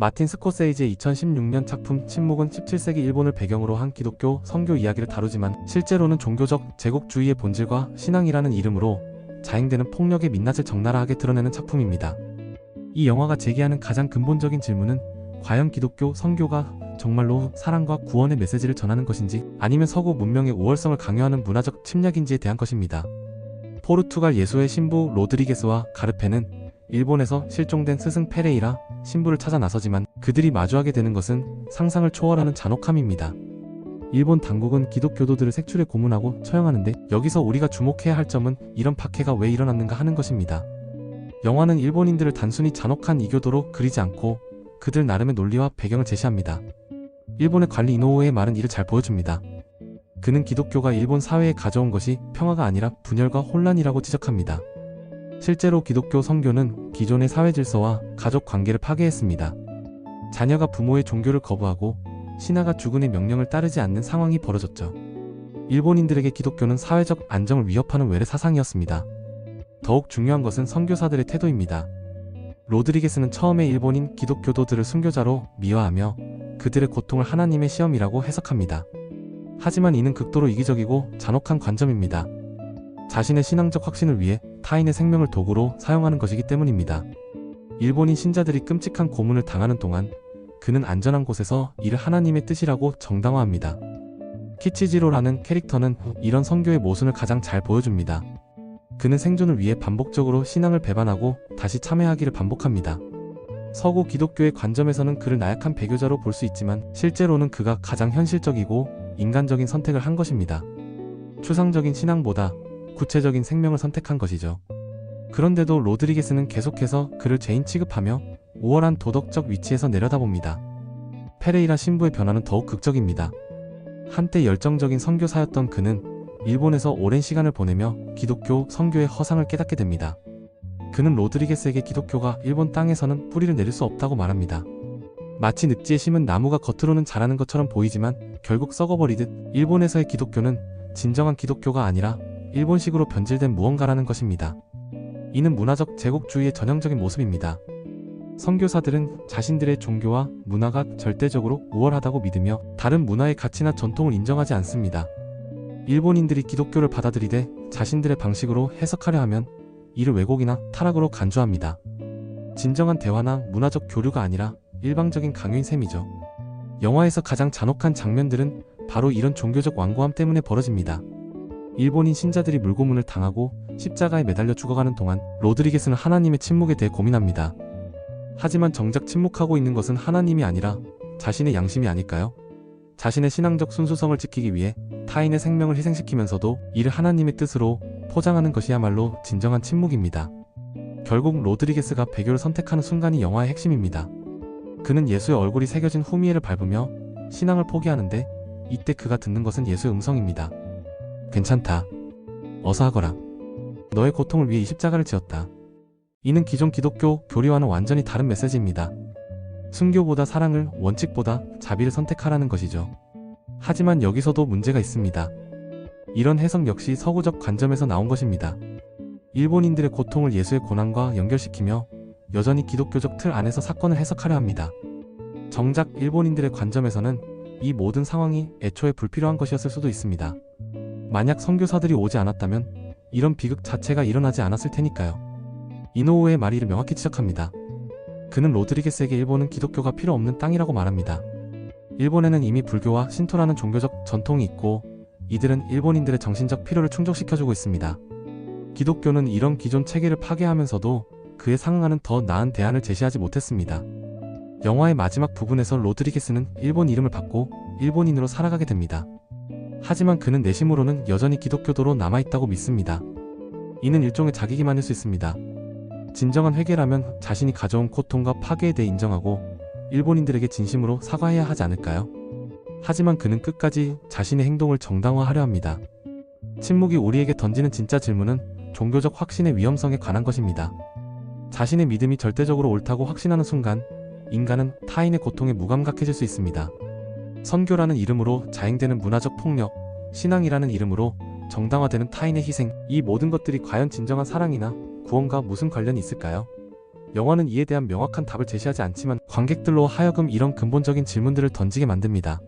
마틴 스코세이지의 2016년 작품 침묵은 17세기 일본을 배경으로 한 기독교 선교 이야기를 다루지만 실제로는 종교적 제국주의의 본질과 신앙이라는 이름으로 자행되는 폭력의 민낯을 적나라하게 드러내는 작품입니다. 이 영화가 제기하는 가장 근본적인 질문은 과연 기독교 선교가 정말로 사랑과 구원의 메시지를 전하는 것인지 아니면 서구 문명의 우월성을 강요하는 문화적 침략인지에 대한 것입니다. 포르투갈 예수의 신부 로드리게스와 가르페는 일본에서 실종된 스승 페레이라 신부를 찾아 나서지만 그들이 마주하게 되는 것은 상상을 초월하는 잔혹함입니다. 일본 당국은 기독교도들을 색출에 고문하고 처형하는데 여기서 우리가 주목해야 할 점은 이런 박해가 왜 일어났는가 하는 것입니다. 영화는 일본인들을 단순히 잔혹한 이교도로 그리지 않고 그들 나름의 논리와 배경을 제시합니다. 일본의 관리 이노우의 말은 이를 잘 보여줍니다. 그는 기독교가 일본 사회에 가져온 것이 평화가 아니라 분열과 혼란이라고 지적합니다. 실제로 기독교 선교는 기존의 사회 질서와 가족 관계를 파괴했습니다. 자녀가 부모의 종교를 거부하고 신하가 주군의 명령을 따르지 않는 상황이 벌어졌죠. 일본인들에게 기독교는 사회적 안정을 위협하는 외래 사상이었습니다. 더욱 중요한 것은 선교사들의 태도입니다. 로드리게스는 처음에 일본인 기독교도들을 순교자로 미화하며 그들의 고통을 하나님의 시험이라고 해석합니다. 하지만 이는 극도로 이기적이고 잔혹한 관점입니다. 자신의 신앙적 확신을 위해 타인의 생명을 도구로 사용하는 것이기 때문입니다. 일본인 신자들이 끔찍한 고문을 당하는 동안 그는 안전한 곳에서 이를 하나님의 뜻이라고 정당화합니다. 키치지로라는 캐릭터는 이런 선교의 모순을 가장 잘 보여줍니다. 그는 생존을 위해 반복적으로 신앙을 배반하고 다시 참회하기를 반복합니다. 서구 기독교의 관점에서는 그를 나약한 배교자로 볼 수 있지만 실제로는 그가 가장 현실적이고 인간적인 선택을 한 것입니다. 추상적인 신앙보다 구체적인 생명을 선택한 것이죠. 그런데도 로드리게스는 계속해서 그를 죄인 취급하며 우월한 도덕적 위치에서 내려다봅니다. 페레이라 신부의 변화는 더욱 극적입니다. 한때 열정적인 선교사였던 그는 일본에서 오랜 시간을 보내며 기독교 선교의 허상을 깨닫게 됩니다. 그는 로드리게스에게 기독교가 일본 땅에서는 뿌리를 내릴 수 없다고 말합니다. 마치 늪지에 심은 나무가 겉으로는 자라는 것처럼 보이지만 결국 썩어버리듯 일본에서의 기독교는 진정한 기독교가 아니라 일본식으로 변질된 무언가라는 것입니다. 이는 문화적 제국주의의 전형적인 모습입니다. 선교사들은 자신들의 종교와 문화가 절대적으로 우월하다고 믿으며 다른 문화의 가치나 전통을 인정하지 않습니다. 일본인들이 기독교를 받아들이되 자신들의 방식으로 해석하려 하면 이를 왜곡이나 타락으로 간주합니다. 진정한 대화나 문화적 교류가 아니라 일방적인 강요인 셈이죠. 영화에서 가장 잔혹한 장면들은 바로 이런 종교적 완고함 때문에 벌어집니다. 일본인 신자들이 물고문을 당하고 십자가에 매달려 죽어가는 동안 로드리게스는 하나님의 침묵에 대해 고민합니다. 하지만 정작 침묵하고 있는 것은 하나님이 아니라 자신의 양심이 아닐까요? 자신의 신앙적 순수성을 지키기 위해 타인의 생명을 희생시키면서도 이를 하나님의 뜻으로 포장하는 것이야말로 진정한 침묵입니다. 결국 로드리게스가 배교를 선택하는 순간이 영화의 핵심입니다. 그는 예수의 얼굴이 새겨진 후미에를 밟으며 신앙을 포기하는데 이때 그가 듣는 것은 예수의 음성입니다. 괜찮다. 어서 하거라. 너의 고통을 위해 이 십자가를 지었다. 이는 기존 기독교 교리와는 완전히 다른 메시지입니다. 순교보다 사랑을 원칙보다 자비를 선택하라는 것이죠. 하지만 여기서도 문제가 있습니다. 이런 해석 역시 서구적 관점에서 나온 것입니다. 일본인들의 고통을 예수의 고난과 연결시키며 여전히 기독교적 틀 안에서 사건을 해석하려 합니다. 정작 일본인들의 관점에서는 이 모든 상황이 애초에 불필요한 것이었을 수도 있습니다. 만약 선교사들이 오지 않았다면 이런 비극 자체가 일어나지 않았을 테니까요. 이노우의 말이 이를 명확히 지적합니다. 그는 로드리게스에게 일본은 기독교가 필요 없는 땅이라고 말합니다. 일본에는 이미 불교와 신토라는 종교적 전통이 있고 이들은 일본인들의 정신적 필요를 충족시켜주고 있습니다. 기독교는 이런 기존 체계를 파괴하면서도 그에 상응하는 더 나은 대안을 제시하지 못했습니다. 영화의 마지막 부분에서 로드리게스는 일본 이름을 받고 일본인으로 살아가게 됩니다. 하지만 그는 내심으로는 여전히 기독교도로 남아있다고 믿습니다. 이는 일종의 자기기만일 수 있습니다. 진정한 회개라면 자신이 가져온 고통과 파괴에 대해 인정하고 일본인들에게 진심으로 사과해야 하지 않을까요? 하지만 그는 끝까지 자신의 행동을 정당화하려 합니다. 침묵이 우리에게 던지는 진짜 질문은 종교적 확신의 위험성에 관한 것입니다. 자신의 믿음이 절대적으로 옳다고 확신하는 순간 인간은 타인의 고통에 무감각해질 수 있습니다. 선교라는 이름으로 자행되는 문화적 폭력, 신앙이라는 이름으로 정당화되는 타인의 희생, 이 모든 것들이 과연 진정한 사랑이나 구원과 무슨 관련이 있을까요? 영화는 이에 대한 명확한 답을 제시하지 않지만 관객들로 하여금 이런 근본적인 질문들을 던지게 만듭니다.